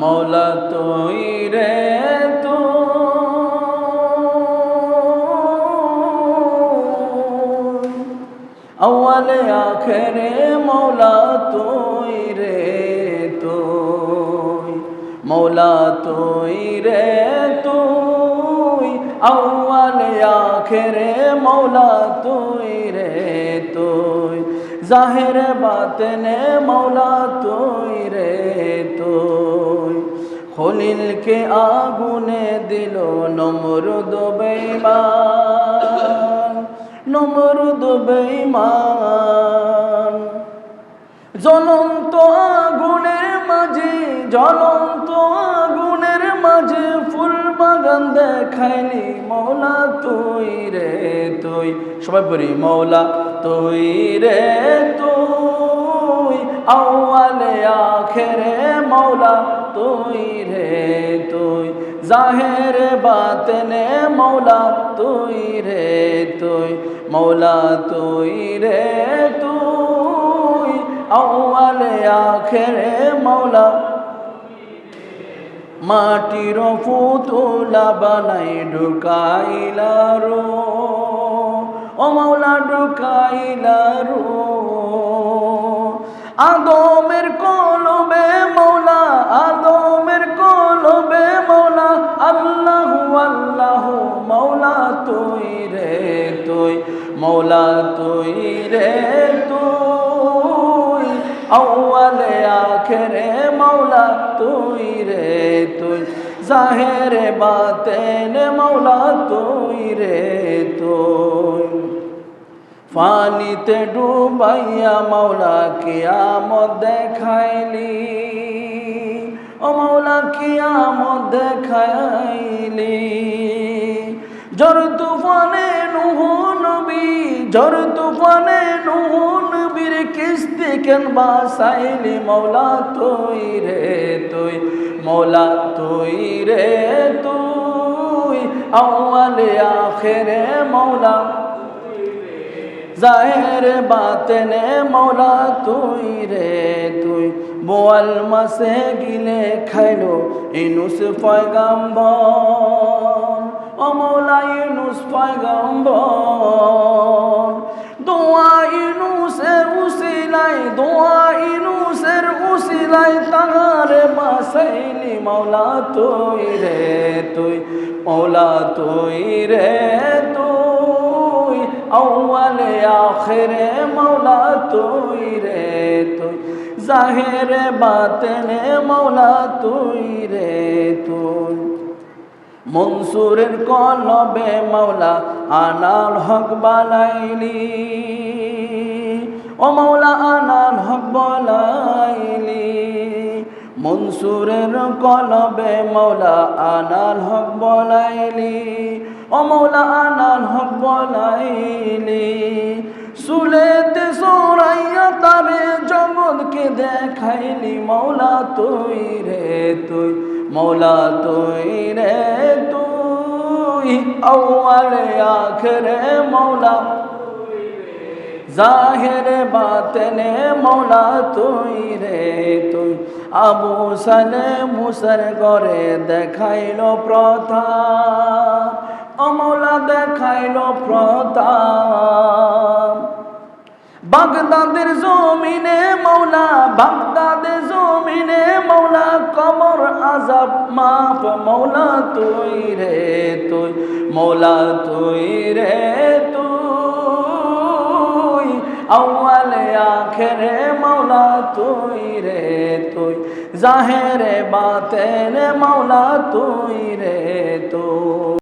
মৌলা তুই রে তু। আউয়ালে আখেরে মৌলা তুই রে তুই মৌলা তুই রে তুই আউয়ালে আখেরে মৌলা তুই রে জাহের বাতনে মৌলা তুই রে তুই। খলিলকে আগুনে দিল নমরুদ বেঈমান নমরুদ বেঈমান। জ্বলন্ত আগুনের মাঝে, জ্বলন্ত আগুনের মাঝে বাগান দেখাইলি মৌলা তুই রে তুই। সবাই পড়ি মৌলা তুই রে তুই। আউয়ালে আখেরে মৌলা তুই রে তুই। জাহের বাতনে মৌলা তুই রে তুই। মৌলা তুই রে তুই। আউয়ালে আখেরে মৌলা মাটির ফুতুলা বানাই ঢুকাইলা রো। ও মৌলা ঢুকাইলা রো। আদমের কলবে মৌলা আদমের কলবে মৌলা আল্লাহু আল্লাহু মৌলা তুই রে তুই মৌলা তুই রে তুই। আউয়ালে আখেরে মৌলা তুই রে, তুই জাহেরে বাতেনে মৌলা তুই রে, তুই ফানিতে ডুবাইয়া মাওলা কিয়ামত দেখাইলি। ও মাওলা কিয়ামত দেখাইলি। জর তুফানে নুহু নবী, জর তুফানে নুহু কিস্তি কেন বাসাইলি মাওলা তুই রে তুই, মাওলা তুই রে তুই, আউয়ালে আখেরে মাওলা জাহের বাতনে মৌলা তুই রে তুই, বোয়াল মাসে গিলে খাইলো ইনুস পয়গাম্বর, ও মৌলা ইনুস পয়গাম্বর। উসিলাই তাহারে বাসাইলি মৌলা তুই রে তুই মৌলা তুই রে তুই, আউয়ালে আখেরে মৌলা তুই রে তুই, জাহেরে বাতেনে মৌলা তুই রে তুই। মনসুরের কলবে মৌলা আনাল হক বালাইলি ও মৌলা আনাল হক বলাইলি মনসুরের কলবে মৌলা আনাল হক বলাইলি ও মৌলা আনাল হক বলাইলি সুলেতে সোরাইয়া তারে জগৎকে দেখাইলি মৌলা তুই রে তুই মৌলা তুই রে তুই। আউয়ালে আখরে মৌলা জাহেরে বাতনে মৌলা তুই রে তুই। আবু সালে মুসার গরে দেখাইল প্রথা, অমৌলা দেখাইল প্রতাপ বাগদাদের জমিনে মৌলা, বাগদাদের জমিনে মৌলা, কবর আজাব মাপ মৌলা তুই রে তুই, মৌলা তুই রে আউয়ালে আখেরে মাওলা তুই রে তুই জাহেরে বাতেনে মাওলা তুই রে তুই।